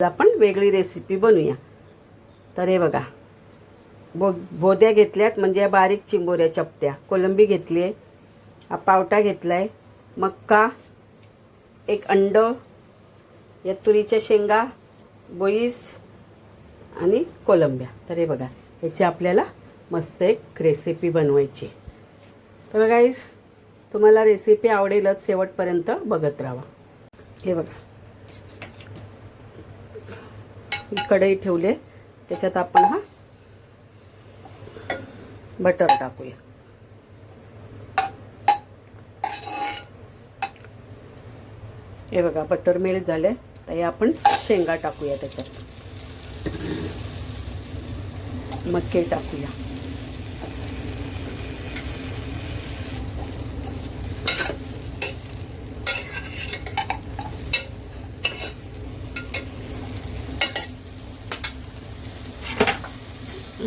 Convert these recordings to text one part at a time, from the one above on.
आपण वेगळी रेसिपी बनवूया. तर हे बघा. बो बोद्या घेतल्यात म्हणजे बारीक चिंबोऱ्या चपट्या कोलंबी घेतली आहे हा पावटा घेतला आहे मक्का एक अंड या तुरीच्या शेंगा बोईस आणि कोलंब्या. तर हे बघा ह्याची आपल्याला मस्त एक रेसिपी बनवायची तर गाईस तुम्हाला रेसिपी आवडेलच शेवटपर्यंत बघत राहा. हे बघा. ही कढई ठेवली. त्याच्यात आपण हा बटर टाकूया. हे बघा बटर मेल्ट झाले तर हे आपण शेंगा टाकूया त्याच्यात. मक्के टाकूया.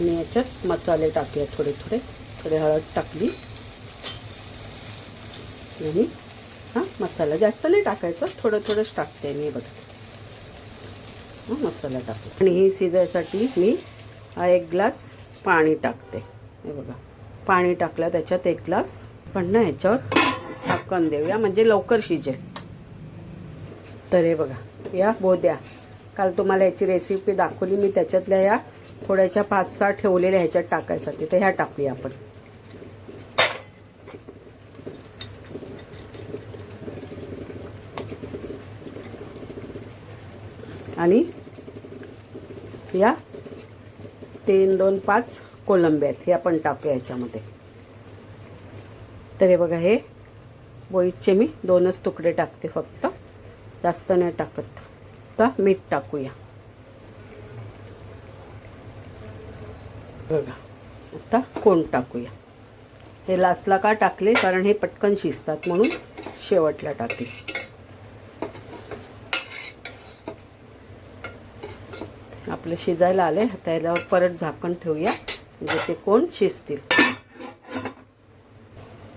आणि याच्यात मसाले टाकूया थोडे थोडे. थोडे हळद टाकली. आणि हां मसाला जास्त नाही टाकायचा थोडं थोडंच टाकते मी बघा. मसाला टाकते. आणि ही शिजायसाठी मी एक ग्लास पाणी टाकते. हे बघा पाणी टाकलं त्याच्यात एक ग्लास. पण ना ह्याच्यावर झाकण देऊया म्हणजे लवकर शिजेल. तर हे बघा या बोद्या. काल तुम्हाला याची रेसिपी दाखवली मी त्याच्यातल्या या थोड्याशा पाच सहा ठेवलेल्या ह्याच्यात टाकायसाठी. तर ह्या टाकूया आपण. आणि या तीन दोन पाच कोलंबे आहेत. हे आपण टाकूया ह्याच्यामध्ये. तर हे बघा हे बोईसचे मी दोनच तुकडे टाकते फक्त. जास्त नाही टाकत. तर मीठ टाकूया. बघा. आता कोण टाकूया? हे लास्टला का टाकले? कारण हे पटकन शिजतात म्हणून शेवटला टाकले आपलं शिजायला आले त्याला परत झाकण ठेवूया. म्हणजे ते कोण शिजतील?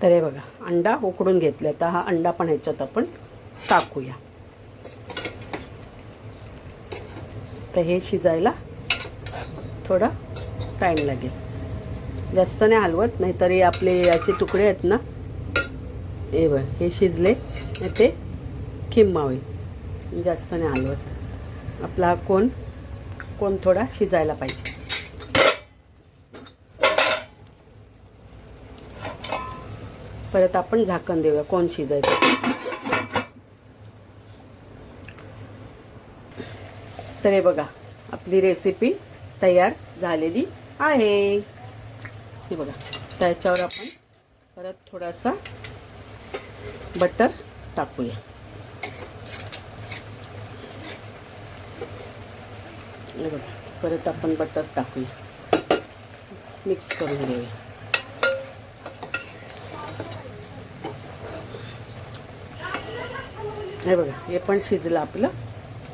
तर हे बघा अंडा उकडून घेतला. तर हा अंडा पण ह्याच्यात आपण टाकूया. तर हे शिजायला थोडा टाईम लागेल. जास्त नाही हलवत नाहीतरी आपले याचे तुकडे आहेत ना हे बघ हे शिजले ते खिम्मा होईल. जास्त नाही हलवत. आपला हा कोण कोण थोडा शिजायला पाहिजे. परत आपण झाकण देऊया कोण शिजायचं. तर हे बघा आपली रेसिपी तयार झालेली आहे हे बघा त्याच्यावर आपण परत थोडासा बटर टाकूया. हे बघा परत आपण बटर टाकूया. मिक्स करून घेऊया. हे बघा हे पण शिजलं आपलं.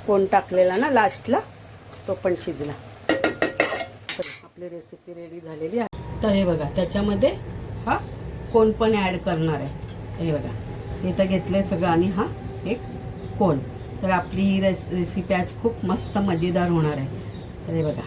कोण टाकलेला ना लास्टला तो पण शिजला. आपली रेसिपी रेडी झालेली आहे. तर हे बघा त्याच्यामध्ये हा कोण पण ॲड करणार आहे. हे बघा इथं घेतलं सगळं आणि हा एक कोण. तर आपली ही रेस रेसिपी आज खूप मस्त मजेदार होणार आहे. तर हे बघा.